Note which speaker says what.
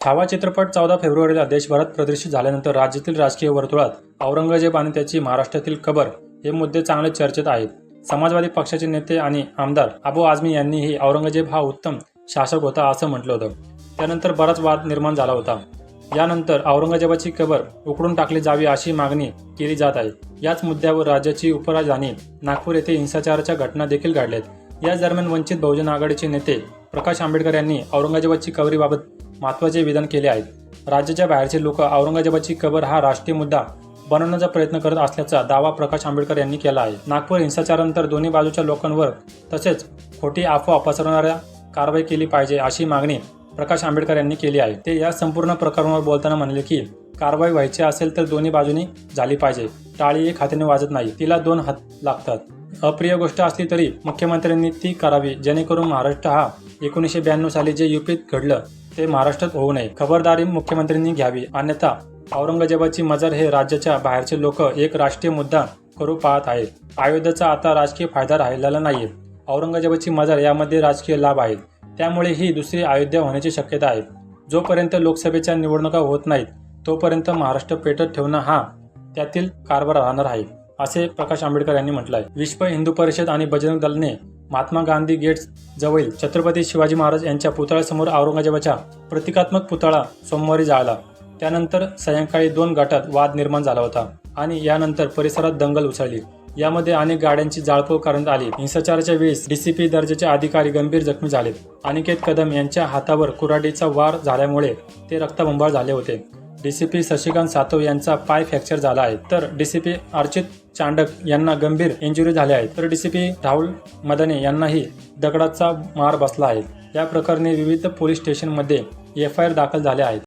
Speaker 1: छावा चित्रपट चौदा फेब्रुवारीला देशभरात प्रदर्शित झाल्यानंतर राज्यातील राजकीय वर्तुळात औरंगजेब आणि त्याची महाराष्ट्रातील कबर हे मुद्दे चांगले चर्चेत आहेत. समाजवादी पक्षाचे नेते आणि आमदार अबू आझमी यांनीही औरंगजेब हा उत्तम शासक होता असं म्हटलं होतं. त्यानंतर बराच वाद निर्माण झाला होता. यानंतर औरंगजेबाची कबर उकडून टाकली जावी अशी मागणी केली जात आहे. याच मुद्द्यावर राज्याची उपराजधानी नागपूर येथे हिंसाचाराच्या घटना देखील घडल्यात. याच दरम्यान वंचित बहुजन आघाडीचे नेते प्रकाश आंबेडकर यांनी औरंगजेबाची कबरीबाबत महत्त्वाचे विधान केले आहेत. राज्याच्या बाहेरचे लोक औरंगजेबाची कबर हा राष्ट्रीय मुद्दा बनवण्याचा प्रयत्न करत असल्याचा दावा प्रकाश आंबेडकर यांनी केला आहे. नागपूर हिंसाचारानंतर दोन्ही बाजूच्या लोकांवर तसेच खोटी अफवा पसरवणाऱ्या कारवाई केली पाहिजे अशी मागणी प्रकाश आंबेडकर यांनी केली आहे. ते या संपूर्ण प्रकरणावर बोलताना म्हणले की कारवाई व्हायची असेल तर दोन्ही बाजूनी झाली पाहिजे. टाळी एक हाताने वाजत नाही तिला दोन हात लागतात. अप्रिय गोष्ट असली तरी मुख्यमंत्र्यांनी ती करावी जेणेकरून महाराष्ट्र हा एकोणीसशे ब्याण्णव साली जे युपीत घडलं ते महाराष्ट्रात होऊ नये. खबरदारी मुख्यमंत्र्यांनी घ्यावी. अन्यथा औरंगजेबाची मजार हे राज्याच्या बाहेरचे लोक एक राष्ट्रीय मुद्दा करू पाहत आहेत. अयोध्येचा आता राजकीय फायदा राहिलेला नाही औरंगजेबाची मजार यामध्ये राजकीय लाभ आहेत. त्यामुळे ही दुसरी अयोध्या होण्याची शक्यता आहे. जोपर्यंत लोकसभेच्या निवडणुका होत नाहीत तोपर्यंत महाराष्ट्र पेटत ठेवणं हा त्यातील कारभार राहणार आहे असे प्रकाश आंबेडकर यांनी म्हटलं आहे विश्व हिंदू परिषद आणि बजरंग दलने महात्मा गांधी गेट्स जवळील छत्रपती शिवाजी महाराज यांच्या पुतळ्यासमोर औरंगजेबाच्या प्रतिकात्मक पुतळा सोमवारी जाळला. त्यानंतर सायंकाळी दोन गटात वाद निर्माण झाला होता आणि यानंतर परिसरात दंगल उसळली. यामध्ये अनेक गाड्यांची जाळपोळ करण्यात आली. हिंसाचाराच्या वेळेस डीसीपी दर्जाचे अधिकारी गंभीर जखमी झालेत. अनिकेत कदम यांच्या हातावर कुऱ्हाडीचा वार झाल्यामुळे ते रक्तबंबाळ झाले होते. D C P Shashikant Satav यांचा पाय फ्रॅक्चर झाला आहे. तर D C P Archit Chandak यांना गंभीर इंजुरी झाल्या आहेत तर D C P Rahul Madane यांनाही दगडाचा मार बसला आहे. या प्रकरणी विविध पोलीस स्टेशनमध्ये एफ आय आर दाखल झाल्या आहेत.